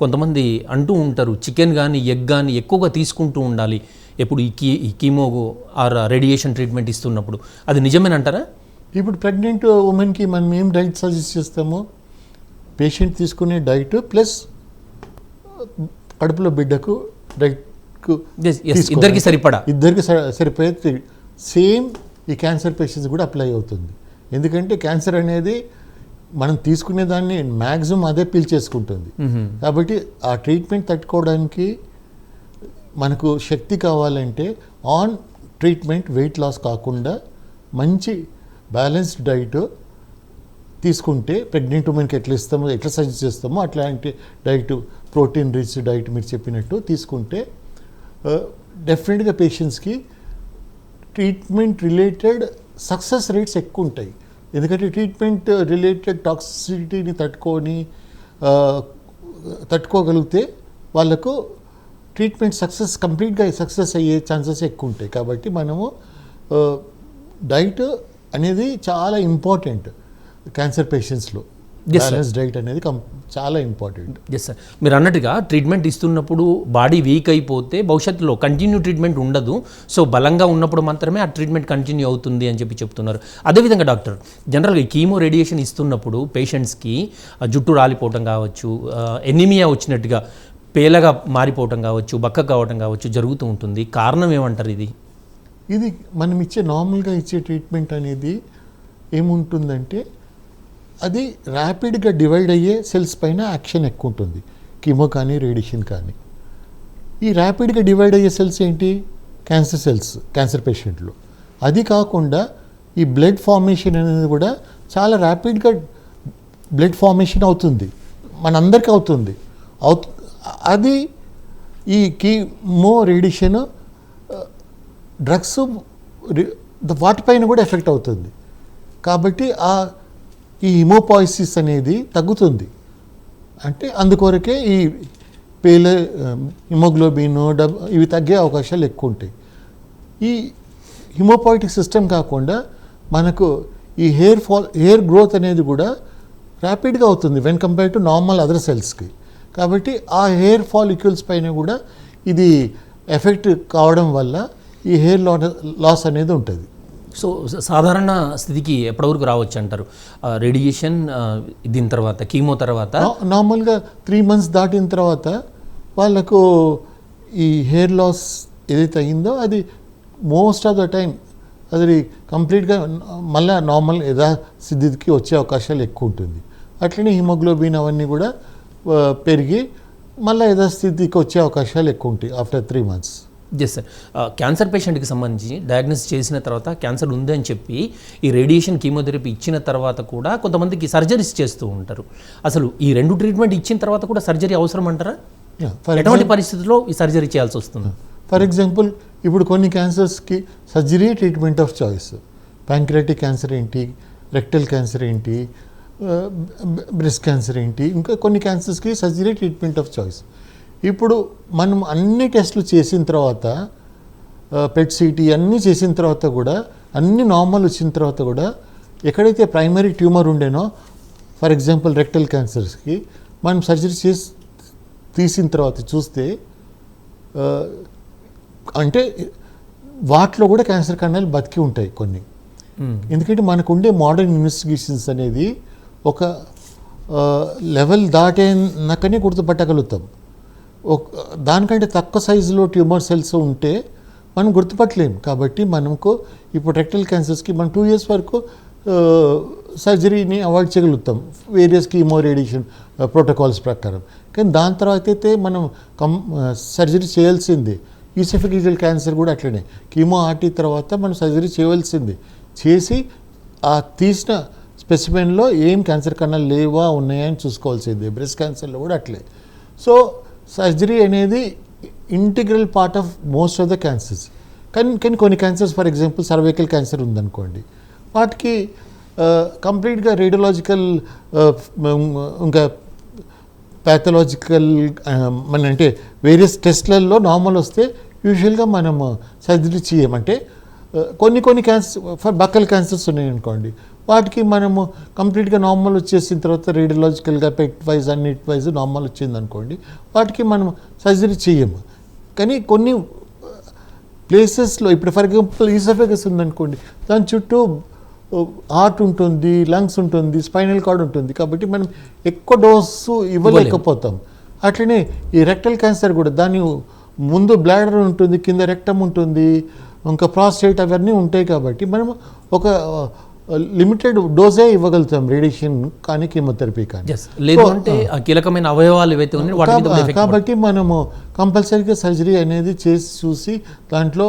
కొంతమంది అంటూ ఉంటారు చికెన్ కానీ ఎగ్ కానీ ఎక్కువగా తీసుకుంటూ ఉండాలి. ఎప్పుడు ఈ కీ ఈ కీమో ఆర్ రేడియేషన్ ట్రీట్మెంట్ ఇస్తున్నప్పుడు. అది నిజమేనంటారా? ఇప్పుడు ప్రెగ్నెంట్ ఉమెన్కి మనం ఏం డైట్ సజెస్ట్ చేస్తాము? పేషెంట్ తీసుకునే డైట్ ప్లస్ కడుపులో బిడ్డకు డైట్కు ఇద్దరికి సరిపడా? ఇద్దరికి సరిపోయే సేమ్ ఈ క్యాన్సర్ పేషెంట్స్ కూడా అప్లై అవుతుంది. ఎందుకంటే క్యాన్సర్ అనేది మనం తీసుకునే దాన్ని మ్యాక్సిమం అదే పీల్చేసుకుంటుంది కాబట్టి ఆ ట్రీట్మెంట్ తట్టుకోవడానికి మనకు శక్తి కావాలంటే ఆన్ ట్రీట్మెంట్ వెయిట్ లాస్ కాకుండా మంచి బ్యాలెన్స్డ్ డైట్ తీసుకుంటే ప్రెగ్నెంట్ ఉమెన్కి ఎట్లా ఇస్తామో ఎట్లా సజెస్ట్ చేస్తామో అట్లాంటి డైట్ ప్రోటీన్ రిచ్ డైట్ మీరు చెప్పినట్టు తీసుకుంటే డెఫినెట్గా పేషెంట్స్కి ట్రీట్మెంట్ రిలేటెడ్ సక్సెస్ రేట్స్ ఎక్కువ ఉంటాయి. ఎందుకంటే ట్రీట్మెంట్ రిలేటెడ్ టాక్సిసిటీని తట్టుకొని uh, తట్టుకోగలిగితే వాళ్ళకు ట్రీట్మెంట్ సక్సెస్ కంప్లీట్గా సక్సెస్ అయ్యే ఛాన్సెస్ ఎక్కువ ఉంటాయి. కాబట్టి మనము uh, డైట్ అనేది చాలా ఇంపార్టెంట్ క్యాన్సర్ పేషెంట్స్లో బ్యాలెన్స్ డైట్ అనేది చాలా ఇంపార్టెంట్ ఎస్ సార్ మీరు అన్నట్టుగా ట్రీట్మెంట్ ఇస్తున్నప్పుడు బాడీ వీక్ అయిపోతే భవిష్యత్తులో కంటిన్యూ ట్రీట్మెంట్ ఉండదు. సో బలంగా ఉన్నప్పుడు మాత్రమే ఆ ట్రీట్మెంట్ కంటిన్యూ అవుతుంది అని చెప్పి చెప్తున్నారు. అదేవిధంగా డాక్టర్ జనరల్గా కీమో రేడియేషన్ ఇస్తున్నప్పుడు పేషెంట్స్కి జుట్టు రాలిపోవటం కావచ్చు ఎనిమియా వచ్చినట్టుగా పేలగా మారిపోవటం కావచ్చు బక్క కావటం కావచ్చు జరుగుతూ ఉంటుంది. కారణం ఏమంటారు ఇది? ఇది మనం ఇచ్చే నార్మల్గా ఇచ్చే ట్రీట్మెంట్ అనేది ఏముంటుందంటే అది ర్యాపిడ్గా డివైడ్ అయ్యే సెల్స్ పైన యాక్షన్ ఎక్కువ ఉంటుంది. కిమో కానీ రేడియేషన్ కానీ. ఈ ర్యాపిడ్గా డివైడ్ అయ్యే సెల్స్ ఏంటి? క్యాన్సర్ సెల్స్ క్యాన్సర్ పేషెంట్లు అది కాకుండా ఈ బ్లడ్ ఫార్మేషన్ అనేది కూడా చాలా ర్యాపిడ్గా బ్లడ్ ఫార్మేషన్ అవుతుంది. మనందరికీ అవుతుంది. అవు అది ఈ కీమో రేడియేషన్ డ్రగ్స్ ద- వాటిపైన కూడా ఎఫెక్ట్ అవుతుంది. కాబట్టి ఆ ఈ హిమోపాయిసిస్ అనేది తగ్గుతుంది. అంటే అందుకొరకే ఈ పేల హిమోగ్లోబిన్ డబ్ ఇవి తగ్గే అవకాశాలు ఎక్కువ ఉంటాయి ఈ హిమోపాయిటిక్ సిస్టమ్ కాకుండా మనకు ఈ హెయిర్ ఫాల్ హెయిర్ గ్రోత్ అనేది కూడా ర్యాపిడ్గా అవుతుంది when compare to normal other సెల్స్కి. కాబట్టి ఆ హెయిర్ ఫాలిక్యూల్స్ పైన కూడా ఇది ఎఫెక్ట్ కావడం వల్ల ఈ హెయిర్ లాస్ అనేది ఉంటుంది. సో సాధారణ స్థితికి ఎప్పటివరకు రావచ్చు అంటారు? రేడియేషన్ దీని తర్వాత కీమో తర్వాత? నార్మల్గా త్రీ మంత్స్ దాటిన తర్వాత వాళ్ళకు ఈ హెయిర్ లాస్ ఏదైతే అయిందో అది మోస్ట్ ఆఫ్ ద టైం అది కంప్లీట్గా మళ్ళీ నార్మల్ యథాస్థితికి వచ్చే అవకాశాలు ఎక్కువ ఉంటుంది. అట్లనే హిమోగ్లోబిన్ అవన్నీ కూడా పెరిగి మళ్ళీ యథాస్థితికి వచ్చే అవకాశాలు ఎక్కువ ఉంటాయి after three months. Yes sir cancer పేషెంట్కి సంబంధించి డయాగ్నోస్ చేసిన తర్వాత క్యాన్సర్ ఉందని చెప్పి ఈ రేడియేషన్ కీమోథెరపీ ఇచ్చిన తర్వాత కూడా కొంతమందికి సర్జరీస్ చేస్తూ ఉంటారు. అసలు ఈ రెండు ట్రీట్మెంట్ ఇచ్చిన తర్వాత కూడా సర్జరీ అవసరం అంటారా? ఎటువంటి పరిస్థితుల్లో ఈ సర్జరీ చేయాల్సి వస్తుంది? ఫర్ ఎగ్జాంపుల్ ఇప్పుడు కొన్ని క్యాన్సర్స్కి surgery treatment of choice pancreatic cancer ఏంటి? రెక్టల్ క్యాన్సర్ ఏంటి? బ్రెస్ట్ క్యాన్సర్ ఏంటి? ఇంకా కొన్ని క్యాన్సర్స్కి సర్జరీ ట్రీట్మెంట్ ఆఫ్ చాయిస్ ఇప్పుడు మనం అన్ని టెస్టులు చేసిన తర్వాత పెట్ సిటీ అన్నీ చేసిన తర్వాత కూడా అన్ని నార్మల్ వచ్చిన తర్వాత కూడా ఎక్కడైతే ప్రైమరీ ట్యూమర్ ఉండేనో ఫర్ ఎగ్జాంపుల్ రెక్టల్ క్యాన్సర్స్కి మనం సర్జరీ చేసి తీసిన తర్వాత చూస్తే అంటే వాటిలో కూడా క్యాన్సర్ కణాలు బతికి ఉంటాయి కొన్ని. ఎందుకంటే మనకు ఉండే మోడర్న్ ఇన్వెస్టిగేషన్స్ అనేది ఒక లెవెల్ దాటేనాకనే గుర్తుపట్టగలుగుతాం దానికంటే తక్కువ సైజులో ట్యూమర్ సెల్స్ ఉంటే మనం గుర్తుపట్టలేం. కాబట్టి మనకు ఇప్పుడు రెక్టల్ క్యాన్సర్స్కి మనం టూ ఇయర్స్ వరకు సర్జరీని అవాయిడ్ చేయగలుగుతాం. వేరియస్ కీమో రేడియేషన్ ప్రోటోకాల్స్ ప్రకారం. కానీ దాని తర్వాత అయితే మనం కం సర్జరీ చేయాల్సిందే. ఈసెఫిగిజల్ క్యాన్సర్ కూడా అట్లనే. కీమో ఆర్టీ తర్వాత మనం సర్జరీ చేయవలసిందే. చేసి ఆ తీసిన స్పెసిమెన్లో ఏం క్యాన్సర్ కన్నా లేవా ఉన్నాయా అని చూసుకోవాల్సిందే. బ్రెస్ట్ క్యాన్సర్లో కూడా అట్లే. సో సర్జరీ అనేది integral part of most of the cancers. కానీ కానీ కొన్ని cancers for example cervical cancer ఉందనుకోండి. వాటికి కంప్లీట్గా రేడియోలాజికల్ ఇంకా ప్యాథలాజికల్ మన అంటే వేరియస్ టెస్ట్లలో నార్మల్ వస్తే యూజువల్గా మనం సర్జరీ చేయమంటే కొన్ని కొన్ని క్యాన్సర్ ఫర్ బక్కల్ క్యాన్సర్స్ ఉన్నాయనుకోండి. వాటికి మనము కంప్లీట్గా నార్మల్ వచ్చేసిన తర్వాత రేడియలాజికల్గా పెట్ వైజ్ అన్నిటి వైజ్ నార్మల్ వచ్చింది అనుకోండి వాటికి మనం సర్జరీ చేయము కానీ కొన్ని ప్లేసెస్లో ఇప్పుడు ఫర్ ఎగ్జాంపుల్ ఈసఫెగస్ ఉందనుకోండి దాని చుట్టూ హార్ట్ ఉంటుంది లంగ్స్ ఉంటుంది స్పైనల్ కార్డ్ ఉంటుంది. కాబట్టి మనం ఎక్కువ డోసు ఇవ్వలేకపోతాం. అట్లనే ఈ రెక్టల్ క్యాన్సర్ కూడా దాని ముందు బ్లాడర్ ఉంటుంది కింద రెక్టమ్ ఉంటుంది ఇంకా ప్రాస్టేట్ అవన్నీ ఉంటాయి కాబట్టి మనం ఒక లిమిటెడ్ డోసే ఇవ్వగలుగుతాం రేడియేషన్ కానీ కీమోథెరపీ కానీ. లేదు అంటే ఆ కీలకమైన అవయవాలు ఏవైతే ఉన్నాయో వాటి మీద కాబట్టి మనము కంపల్సరీగా సర్జరీ అనేది చేసి చూసి దాంట్లో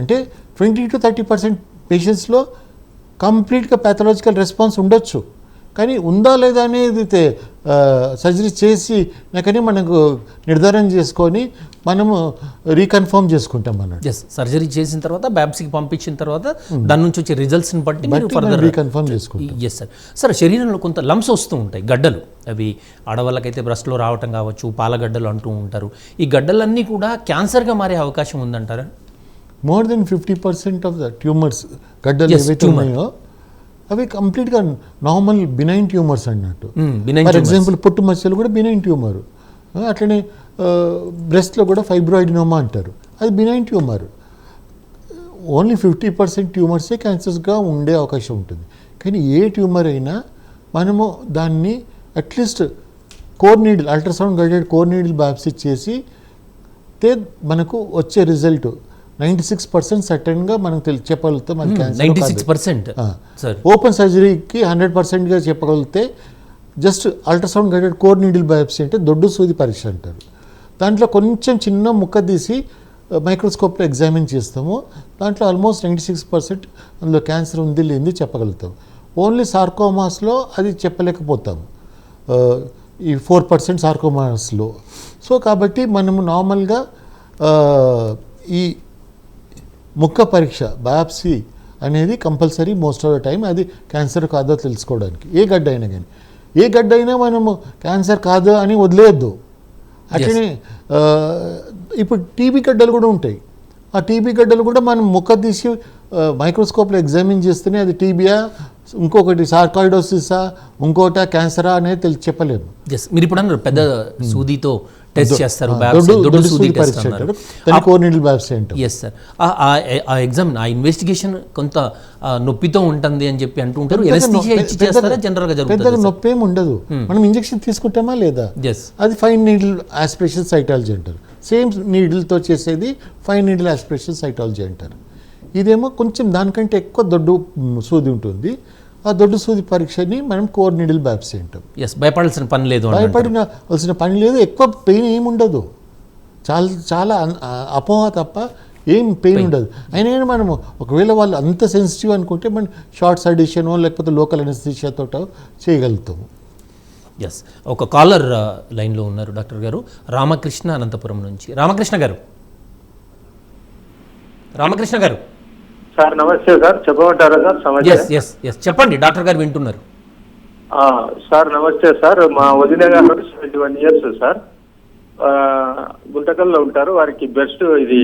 అంటే ట్వంటీ టు థర్టీ పర్సెంట్ పేషెంట్స్లో కంప్లీట్గా ప్యాథలాజికల్ రెస్పాన్స్ ఉండొచ్చు. కానీ ఉందా లేదా అనేది సర్జరీ చేసి కానీ మనకు నిర్ధారణ చేసుకొని మనము రీకన్ఫర్మ్ చేసుకుంటాం అన్నట్టు ఎస్ సర్జరీ చేసిన తర్వాత బ్యాబ్స్కి పంపించిన తర్వాత దాని నుంచి వచ్చే రిజల్ట్స్ని బట్టి మీరు ఫర్దర్ రీకన్ఫర్మ్ చేసుకుంటాం. ఎస్ సార్ సార్ శరీరంలో కొంత లంప్స్ వస్తూ ఉంటాయి గడ్డలు. అవి ఆడవాళ్ళకైతే బ్రస్ట్లో రావటం కావచ్చు పాలగడ్డలు అంటూ ఉంటారు. ఈ గడ్డలన్నీ కూడా క్యాన్సర్గా మారే అవకాశం ఉందంటారా? More than fifty percent of the tumours గడ్డలు ఏవైతే. ఉన్నాయో అవి కంప్లీట్గా నార్మల్ బినైన్ ట్యూమర్స్ అన్నట్టు. ఫర్ ఎగ్జాంపుల్ పుట్టు మచ్చలు కూడా బినైన్ ట్యూమర్ అట్లనే బ్రెస్ట్లో కూడా ఫైబ్రాయిడినోమా అంటారు. అది benign tumour only fifty percent ట్యూమర్సే క్యాన్సర్స్గా ఉండే అవకాశం ఉంటుంది. కానీ ఏ ట్యూమర్ అయినా మనము దాన్ని at least core needle ultrasound guided core needle biopsy చేసి తే మనకు వచ్చే రిజల్ట్ నైంటీ సిక్స్ పర్సెంట్ సటన్గా మనం చెప్పగలుగుతాం అది ninety cancer six percent open సర్జరీకి హండ్రెడ్ పర్సెంట్గా చెప్పగలిగితే just ultrasound guided core needle biopsy అంటే దొడ్డు సూది పరీక్ష అంటారు. దాంట్లో కొంచెం చిన్న ముక్క తీసి మైక్రోస్కోప్లో ఎగ్జామిన్ చేస్తాము. దాంట్లో ఆల్మోస్ట్ నైంటీ సిక్స్ పర్సెంట్ అందులో క్యాన్సర్ ఉంది లేనిది చెప్పగలుగుతాం. ఓన్లీ సార్కోమాస్లో అది చెప్పలేకపోతాము ఈ ఫోర్ పర్సెంట్ సార్కోమాస్లో. సో కాబట్టి మనము నార్మల్గా ఈ ముక్క పరీక్ష బయాప్సీ అనేది compulsory most of the time అది క్యాన్సర్ కాదో తెలుసుకోవడానికి. ఏ గడ్డ అయినా కానీ. ఏ గడ్డ అయినా మనము క్యాన్సర్ కాదు అని వదిలేయద్దు. అట్లనే ఆ, ఇప్పుడు టీబీ గడ్డలు కూడా ఉంటాయి. ఆ టీబీ గడ్డలు కూడా మనం ముక్క తీసి మైక్రోస్కోప్లో ఎగ్జామిన్ చేస్తేనే అది టీబీయా ఇంకొకటి సార్కాయిడోసిసా ఇంకోట క్యాన్సరా అనేది తెలిసి చెప్పలేము. ఎస్ మీరు ఇప్పుడు అన్నారు పెద్ద సూదితో టెస్ట్ చేస్తారు ఎస్ సార్ ఆ ఎగ్జామ్ ఆ ఇన్వెస్టిగేషన్ కొంత నొప్పితో ఉంటుంది అని చెప్పి అంటూ ఉంటారు. జనరల్గా పెద్దగా జరుగుతుంది నొప్పి ఏమి ఉండదు మనం ఇంజెక్షన్ తీసుకుంటామా లేదా? అది ఫైన్ నీడిల్ ఆస్పిరేషన్ సైటాలజీ అంటారు. సేమ్ నీడిల్తో చేసేది ఫైన్ నీడిల్ ఆస్పిరేషన్ సైటాలజీ అంటారు. ఇదేమో కొంచెం దానికంటే ఎక్కువ దొడ్డు సూది ఉంటుంది. ఆ దొడ్డు సూది పరీక్షని మనం కోర్ నీడిల్ బ్యాప్సీ అంటాం. ఎస్ భయపడాల్సిన పని లేదు అని అంటారు. భయపడిన వలసిన పని లేదు ఎక్కువ పెయిన్ ఏమి ఉండదు. చాలా చాలా అపోహ తప్ప ఏం పెయిన్ ఉండదు. అయినా మనము ఒకవేళ వాళ్ళు అంత సెన్సిటివ్ అనుకుంటే మనం షార్ట్ సడిషనో లేకపోతే లోకల్ అనస్థిషియాతో చేయగలుగుతాము ఎస్ ఒక కాలర్ లైన్లో ఉన్నారు డాక్టర్ గారు. రామకృష్ణ అనంతపురం నుంచి. రామకృష్ణ గారు. రామకృష్ణ గారు. సార్ నమస్తే సార్. చెప్పమంటారా సార్? సమస్య చెప్పండి డాక్టర్ గారు వింటున్నారు. సార్ నమస్తే సార్. మా వదిన గారు సెవెంటీ వన్ ఇయర్స్ సార్. గుంటకల్లో ఉంటారు. వారికి బెస్ట్ ఇది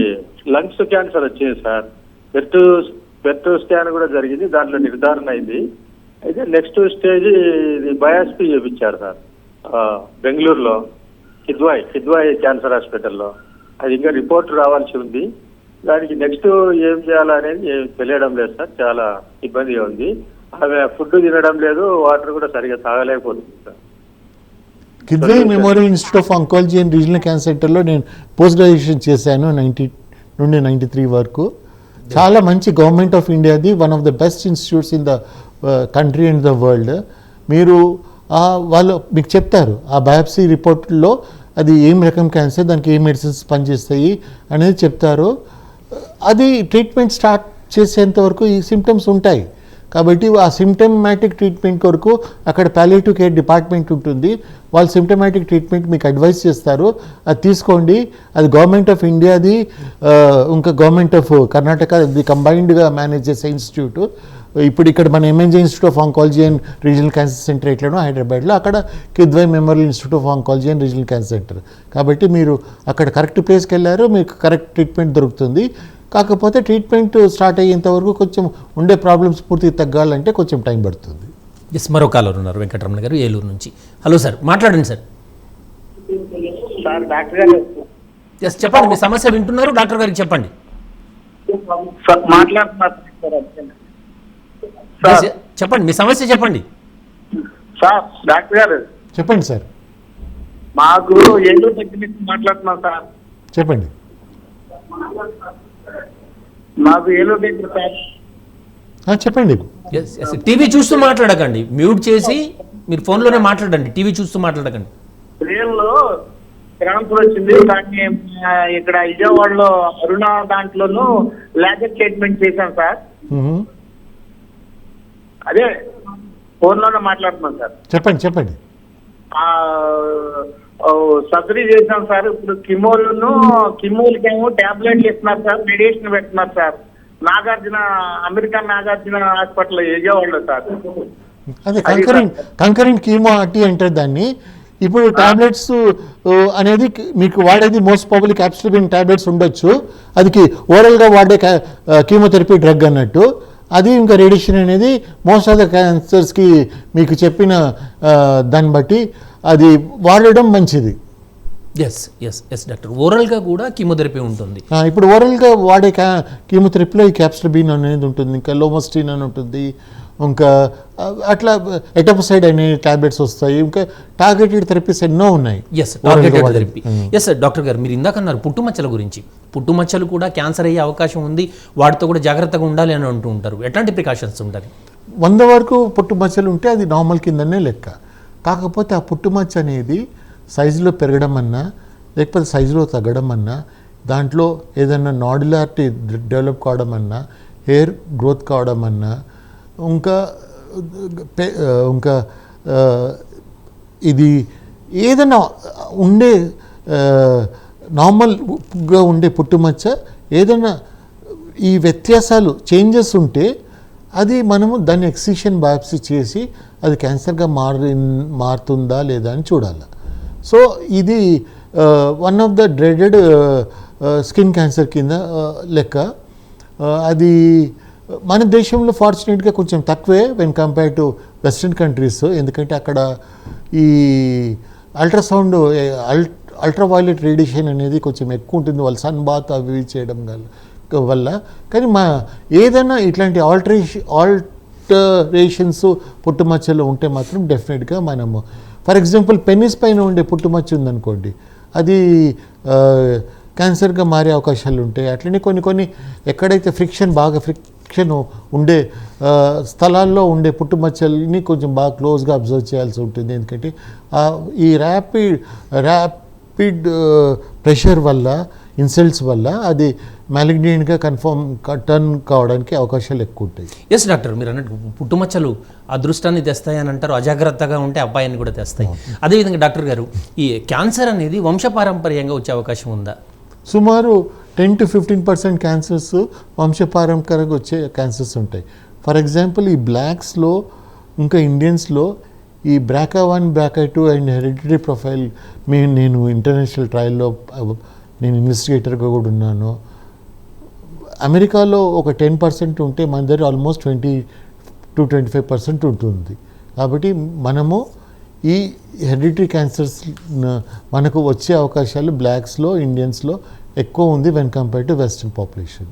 లంగ్స్ క్యాన్సర్ వచ్చింది సార్. బెర్ట్ బెర్ట్ స్కాన్ కూడా జరిగింది. దాంట్లో నిర్ధారణ అయింది. అయితే నెక్స్ట్ స్టేజ్ ఇది బయాస్పీ చేయించారు సార్. బెంగళూరులో. కిద్వాయ్ కిద్వాయ్ క్యాన్సర్ హాస్పిటల్లో. అది ఇంకా రిపోర్ట్ రావాల్సి ఉంది. దానికి నెక్స్ట్ ఏం చేయాలనేది తెలియడం లేదు సార్. చాలా ఇబ్బందిగా ఉంది. ఆమె ఫుడ్ తినడం లేదు వాటర్ కూడా సరిగా తాగలేకపోతుంది sir. Kidwai memorial institute of oncology and regional cancer సెంటర్లో నేను పోస్ట్ గ్రాడ్యుయేషన్ చేశాను నైంటీ నుండి నైంటీ త్రీ వరకు. చాలా మంచి government of ఇండియాది one of the best institutes in the country and the world. మీరు వాళ్ళు మీకు చెప్తారు ఆ బయాప్సీ రిపోర్ట్లో అది ఏం రకం క్యాన్సర్ దానికి ఏ మెడిసిన్స్ పనిచేస్తాయి అనేది చెప్తారు. అది ట్రీట్మెంట్ స్టార్ట్ చేసేంత వరకు ఈ సిమ్టమ్స్ ఉంటాయి. కాబట్టి ఆ సిమ్టమాటిక్ ట్రీట్మెంట్ కొరకు అక్కడ ప్యాలేటివ్ కేర్ డిపార్ట్మెంట్ ఉంటుంది. వాళ్ళు సిమ్టమాటిక్ ట్రీట్మెంట్ మీకు అడ్వైస్ చేస్తారు. అది తీసుకోండి. అది గవర్నమెంట్ ఆఫ్ ఇండియాది ఇంకా గవర్నమెంట్ ఆఫ్ కర్ణాటక ఇది కంబైన్డ్గా మేనేజ్ చేసే ఇన్స్టిట్యూట్ ఇప్పుడు ఇక్కడ మన MNJ institute of oncology and regional cancer centre ఎట్లనో హైదరాబాద్లో అక్కడ Kidwai memorial institute of oncology and regional cancer centre కాబట్టి మీరు అక్కడ కరెక్ట్ ప్లేస్కి వెళ్ళారు మీకు కరెక్ట్ ట్రీట్మెంట్ దొరుకుతుంది. కాకపోతే ట్రీట్మెంట్ స్టార్ట్ అయ్యేంత వరకు కొంచెం ఉండే ప్రాబ్లమ్స్ పూర్తిగా తగ్గాలంటే కొంచెం టైం పడుతుంది. ఎస్ మరో కాలర్ ఉన్నారు వెంకటరమణ గారు ఏలూరు నుంచి. హలో సార్ మాట్లాడండి sir sir doctor garu yes చెప్పండి మీ సమస్య వింటున్నారు డాక్టర్ గారికి చెప్పండి. చెప్పండి మీ సమస్య చెప్పండి. సార్ డాక్టర్ గారు. చెప్పండి సార్. మాకు ఏలూరు దగ్గర నుంచి మాట్లాడుతున్నాం సార్. చెప్పండి. మాకు ఏలూరు దగ్గర చెప్పండి. టీవీ చూస్తూ మాట్లాడకండి. మ్యూట్ చేసి మీరు ఫోన్లోనే మాట్లాడండి. టీవీ చూస్తూ మాట్లాడకండి. ట్రాన్స్ఫర్ వచ్చింది. కానీ ఆ, ఇక్కడ విజయవాడలో అరుణ దాంట్లోనూ లేజర్ ట్రీట్మెంట్ చేశాం సార్. అదే ఫోన్లోనే మాట్లాడుతున్నాం సార్. చెప్పండి చెప్పండి. సర్జరీ చేశాం సార్. ఇప్పుడు కిమోలను కిమోలకేమో టాబ్లెట్లు ఇస్తున్నారు సార్ మెడికేషన్ పెడుతున్నారు sir. Nagarjuna American Nagarjuna hospital విజయవాడలో సార్. అదే కంకరెంట్ కంకరెంట్ కీమో అట్టి అంటారు దాన్ని. ఇప్పుడు టాబ్లెట్స్ అనేది మీకు వాడేది మోస్ట్ పబ్లిక్ క్యాప్సిలిన్ టాబ్లెట్స్ ఉండొచ్చు. అది ఓరల్గా వాడే కీమోథెరపీ డ్రగ్ అన్నట్టు. అది ఇంకా రేడియేషన్ అనేది మోస్ట్ ఆఫ్ ద క్యాన్సర్స్కి మీకు చెప్పిన దాన్ని బట్టి అది వాడడం మంచిది. ఎస్ ఎస్ ఎస్ డాక్టర్ ఓరల్గా కూడా కీమోథెరపీ ఉంటుంది. ఇప్పుడు ఓరల్గా వాడే కీమోథెరపీలో ఈ క్యాప్సిలబీన్ అనేది ఉంటుంది ఇంకా లోమస్టిన్ అని ఉంటుంది ఇంకా అట్లా ఎటోపసైడ్ అనే టాబ్లెట్స్ వస్తాయి ఇంకా టార్గెటెడ్ థెరపీస్ ఎన్నో ఉన్నాయి. Yes targeted. Therapy yes doctor garu మీరు ఇందాక అన్నారు పుట్టుమచ్చల గురించి. పుట్టుమచ్చలు కూడా క్యాన్సర్ అయ్యే అవకాశం ఉంది వాటితో కూడా జాగ్రత్తగా ఉండాలి అని అంటూ ఉంటారు. ఎట్లాంటి ప్రికాషన్స్ ఉండాలి వంద వరకు పుట్టుమచ్చలు ఉంటే అది నార్మల్ కిందనే లెక్క. కాకపోతే ఆ పుట్టుమచ్చ అనేది సైజులో పెరగడం అన్నా లేకపోతే సైజులో తగ్గడం అన్నా దాంట్లో ఏదైనా నాడ్యులారిటీ డెవలప్ కావడం అన్నా హెయిర్ గ్రోత్ కావడం అన్నా ఇంకా ఇంకా ఇది ఏదైనా ఉండే నార్మల్గా ఉండే పుట్టుమచ్చ ఏదైనా ఈ వ్యత్యాసాలు చేంజెస్ ఉంటే అది మనము దాన్ని ఎక్సిషన్ బయాప్సీ చేసి అది క్యాన్సర్గా మారి మారుతుందా లేదా అని చూడాలి. సో ఇది one of the dreaded skin cancer కింద లెక్క. అది మన దేశంలో ఫార్చునేట్గా కొంచెం తక్కువే when compare to western countries ఎందుకంటే అక్కడ ఈ అల్ట్రాసౌండ్ అల్ అల్ట్రావైలెట్ రేడియేషన్ అనేది కొంచెం ఎక్కువ ఉంటుంది. వాళ్ళు సన్ బాత్ అవి చేయడం వల్ల. వల్ల. కానీ మా ఏదైనా ఇట్లాంటి ఆల్టరేషన్ ఆల్టరేషన్స్ పుట్టుమచ్చలు ఉంటే మాత్రం డెఫినెట్గా మనము ఫర్ ఎగ్జాంపుల్ పెన్నిస్ పైన ఉండే పుట్టుమచ్చ ఉందనుకోండి అది క్యాన్సర్గా మారే అవకాశాలు ఉంటాయి. అట్లనే కొన్ని కొన్ని ఎక్కడైతే ఫ్రిక్షన్ బాగా ఫ్రిక్షన్ ఉండే స్థలాల్లో ఉండే పుట్టుమచ్చల్ని కొంచెం బాగా క్లోజ్గా అబ్జర్వ్ చేయాల్సి ఉంటుంది. ఎందుకంటే ఈ ర్యాపిడ్ ర్యాపిడ్ ప్రెషర్ వల్ల ఇన్సల్ట్స్ వల్ల అది మ్యాలిగ్నెంట్గా కన్ఫర్మ్ టర్న్ కావడానికి అవకాశాలు ఎక్కువ ఉంటాయి. Yes doctor. మీరు అన్నట్టు పుట్టుమచ్చలు అదృష్టాన్ని తెస్తాయి అని అంటారు. అజాగ్రత్తగా ఉంటే అబ్బాయిని కూడా తెస్తాయి. అదేవిధంగా డాక్టర్ గారు ఈ క్యాన్సర్ అనేది వంశపారంపర్యంగా వచ్చే అవకాశం ఉందా? సుమారు ten to fifteen percent cancers వంశపారంపరంగా వచ్చే క్యాన్సర్స్ ఉంటాయి. ఫర్ ఎగ్జాంపుల్ ఈ బ్లాక్స్లో ఇంకా ఇండియన్స్లో ఈ BRCA one BRCA two and hereditary profile may నేను ఇంటర్నేషనల్ ట్రయల్లో నేను ఇన్వెస్టిగేటర్గా కూడా ఉన్నాను. అమెరికాలో ఒక టెన్ పర్సెంట్ ఉంటే మన దగ్గర almost twenty to twenty five percent ఉంటుంది. కాబట్టి మనము ఈ హెరిడిటరీ క్యాన్సర్స్ మనకు వచ్చే అవకాశాలు బ్లాక్స్లో ఇండియన్స్లో ఎక్కువ ఉంది when compare to western population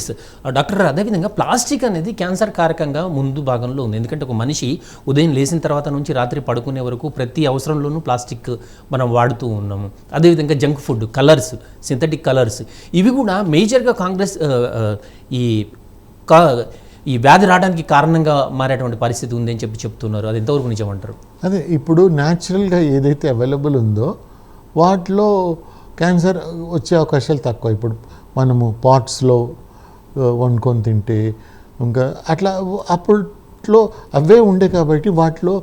yes doctor uh, అదేవిధంగా ప్లాస్టిక్ అనేది క్యాన్సర్ కారకంగా ముందు భాగంలో ఉంది. ఎందుకంటే ఒక మనిషి ఉదయం లేచిన తర్వాత నుంచి రాత్రి పడుకునే వరకు ప్రతి అవసరంలోనూ ప్లాస్టిక్ మనం వాడుతూ ఉన్నాము. అదేవిధంగా junk food colours synthetic colours. ఇవి కూడా మేజర్గా కాంగ్రెస్ uh, uh, ఈ కా ఈ వ్యాధి రావడానికి కారణంగా మారేటువంటి పరిస్థితి ఉందని చెప్పి చెప్తున్నారు. అది ఎంతవరకు నిజమంటారు అదే ఇప్పుడు న్యాచురల్గా ఏదైతే అవైలబుల్ ఉందో వాటిలో క్యాన్సర్ వచ్చే అవకాశాలు తక్కువ. ఇప్పుడు మనము పాట్స్లో వండుకొని తింటే ఇంకా అట్లా అప్పట్లో అవే ఉండే కాబట్టి వాటిలో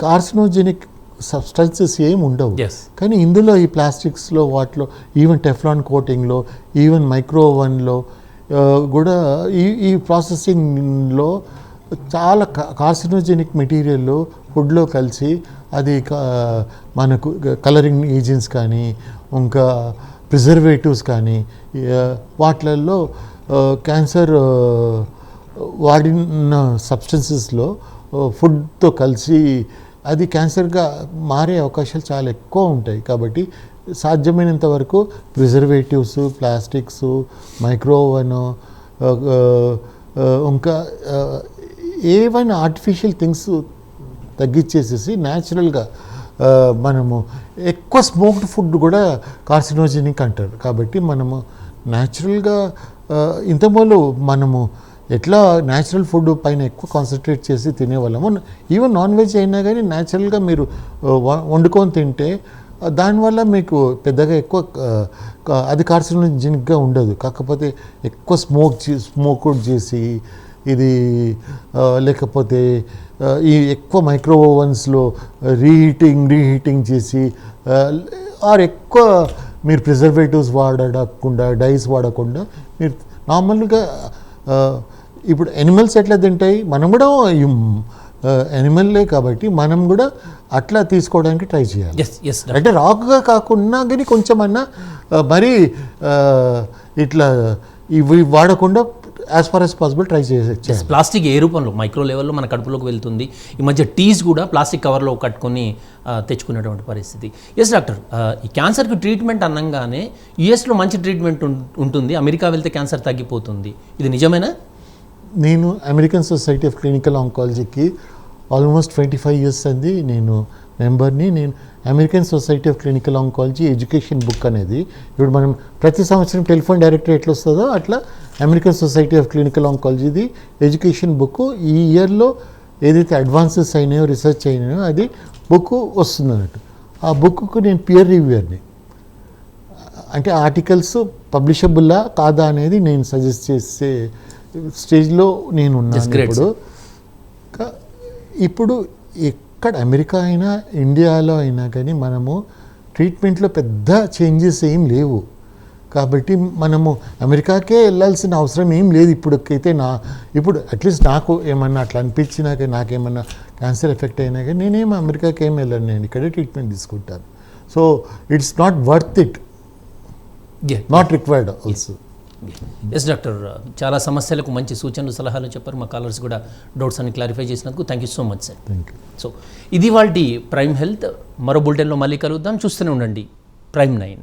కార్సినోజెనిక్ సబ్స్టెన్సెస్ ఏం ఉండవు. కానీ ఇందులో ఈ ప్లాస్టిక్స్లో వాటిలో ఈవెన్ టెఫ్లాన్ కోటింగ్లో ఈవెన్ మైక్రో ఓవెన్లో కూడా ఈ ఈ ప్రాసెసింగ్లో చాలా కార్సినోజెనిక్ మెటీరియల్ ఫుడ్లో కలిసి అది మనకు కలరింగ్ ఏజెంట్స్ కానీ ఇంకా ప్రిజర్వేటివ్స్ కానీ వాటిలలో క్యాన్సర్ వాడిన సబ్స్టెన్సెస్లో ఫుడ్తో కలిసి అది క్యాన్సర్గా మారే అవకాశాలు చాలా ఎక్కువ ఉంటాయి. కాబట్టి సాధ్యమైనంత వరకు ప్రిజర్వేటివ్స్ ప్లాస్టిక్స్ మైక్రోవెన్ ఇంకా ఏవైనా ఆర్టిఫిషియల్ థింగ్స్ తగ్గించేసేసి న్యాచురల్గా మనము ఎక్కువ స్మోక్డ్ ఫుడ్ కూడా కార్సినోజెనిక్ అంటారు. కాబట్టి మనము న్యాచురల్గా ఇంతమూలు మనము ఎట్లా న్యాచురల్ ఫుడ్ పైన ఎక్కువ కాన్సన్ట్రేట్ చేసి తినేవాళ్ళము? ఈవెన్ నాన్ వెజ్ అయినా కానీ న్యాచురల్గా మీరు వండుకొని తింటే దానివల్ల మీకు పెద్దగా ఎక్కువ అది కార్సినోజెనిక్గా ఉండదు. కాకపోతే ఎక్కువ స్మోక్ స్మోక్ చేసి ఇది లేకపోతే ఈ ఎక్కువ మైక్రో ఓవెన్స్లో రీహీటింగ్ రీహీటింగ్ చేసి ఆర్ ఎక్కువ మీరు ప్రిజర్వేటివ్స్ వాడకుండా డైస్ వాడకుండా మీరు నార్మల్గా ఇప్పుడు ఎనిమల్స్ ఎట్లా తింటాయి? మనం కూడా ఎనిమల్లే కాబట్టి మనం కూడా అట్లా తీసుకోవడానికి ట్రై చేయాలి. ఎస్ ఎస్ అంటే రాకుగా కాకుండా కానీ కొంచెం అన్నా మరీ ఇట్లా ఇవి వాడకుండా as far as possible try చేసి ప్లాస్టిక్ ఏ రూపంలో మైక్రో లెవెల్లో మన కడుపులోకి వెళ్తుంది. ఈ మధ్య టీస్ కూడా ప్లాస్టిక్ కవర్లో కట్టుకొని తెచ్చుకునేటువంటి పరిస్థితి. ఎస్ డాక్టర్ ఈ క్యాన్సర్కి ట్రీట్మెంట్ అనగానే యుఎస్లో మంచి ట్రీట్మెంట్ ఉంటుంది. అమెరికా వెళ్తే క్యాన్సర్ తగ్గిపోతుంది. ఇది నిజమేనా? నేను అమెరికన్ సొసైటీ ఆఫ్ క్లినికల్ ఆంకాలజీకి ఆల్మోస్ట్ ట్వంటీ ఫైవ్ ఇయర్స్ అంది నేను మెంబర్ని. నేను American society of clinical oncology education book అనేది ఇప్పుడు మనం ప్రతి సంవత్సరం టెలిఫోన్ డైరెక్టర్ ఎట్లా వస్తుందో అట్లా అమెరికన్ సొసైటీ ఆఫ్ క్లినికల్ ఆంకాలజీది ఎడ్యుకేషన్ బుక్ ఈ ఇయర్లో ఏదైతే అడ్వాన్సెస్ అయినాయో రీసెర్చ్ అయినాయో అది బుక్ వస్తుంది అన్నట్టు. ఆ బుక్కు నేను పియర్ రివ్యూయర్ని అంటే ఆర్టికల్స్ పబ్లిషబుల్లా కాదా అనేది నేను సజెస్ట్ చేసే స్టేజ్లో నేను ఉన్నాను ఇప్పుడు. ఇప్పుడు ఎక్కడ అమెరికా అయినా ఇండియాలో అయినా కానీ మనము ట్రీట్మెంట్లో పెద్ద చేంజెస్ ఏం లేవు. కాబట్టి మనము అమెరికాకే వెళ్ళాల్సిన అవసరం ఏం లేదు ఇప్పుడుకైతే నా ఇప్పుడు అట్లీస్ట్ నాకు ఏమన్నా అట్లా అనిపించినా కానీ నాకేమన్నా క్యాన్సర్ ఎఫెక్ట్ అయినా కానీ నేనేం అమెరికాకి ఏం వెళ్ళను నేను ఇక్కడే ట్రీట్మెంట్ తీసుకుంటాను. So it's not worth it not required also yes doctor చాలా సమస్యలకు మంచి సూచనలు సలహాలు చెప్పారు. మా కాలర్స్ కూడా డౌట్స్ అన్ని క్లారిఫై చేసినందుకు thank you so much sir thank you so ఇది వాళ్ళ ప్రైమ్ హెల్త్ మరో బులెటిన్లో మళ్ళీ కలుద్దాం. చూస్తూనే ఉండండి. Prime nine